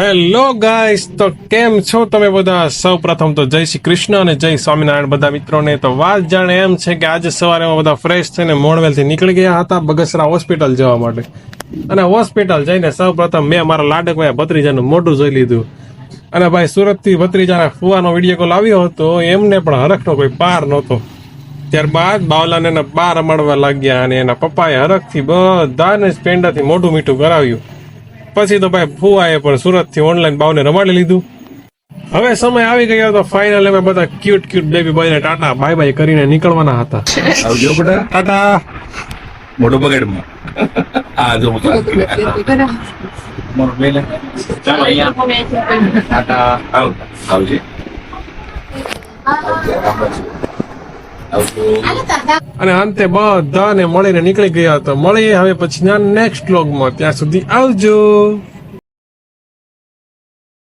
Hello guys તો કેમ છો તમે બધા? સૌ પ્રથમ તો જય શ્રી કૃષ્ણ અને જય સ્વામિનારાયણ. બધા મિત્રોને તો વાત જાણે એમ છે કે આજે સવારે બધા ફ્રેશ થઈને મોણવેલથી નીકળી ગયા હતા બગસરા હોસ્પિટલ જવા માટે. અને હોસ્પિટલ જઈને સૌ પ્રથમ મેં મારા લાડકભાઈ ભત્રીજાનું મોઢું જોઈ લીધું. અને ભાઈ સુરતથી ભત્રીજાના ફુવાનો વીડિયો કોલ આવ્યો હતો, એમને પણ હરખનો કોઈ પાર નહોતો. ત્યારબાદ બાવલાને એના બાર રમાડવા લાગ્યા અને એના પપ્પાએ હરખથી બધાને સ્પેન્ડરથી મોઢું મીઠું કરાવ્યું. પછી તો ભાઈ ફુવાએ પણ સુરતથી ઓનલાઈન બાવને રમાડી લીધું. હવે સમય આવી ગયો તો ફાઇનલ અમે બધા ક્યુટ ક્યુટ બેબી બોયને ટાટા બાય બાય કરીને નીકળવાના હતા. આવજો બેટા. ટાટા. મોટો બગાડમાં આ જો મોટો. લઈ લે ચાલો અહીંયા. ટાટા. આવ આવજો. અને અંતે બધાને મળીને નીકળી ગયા તો મળીએ હવે પછી નેક્સ્ટ વ્લોગમાં ત્યાં સુધી આવજો.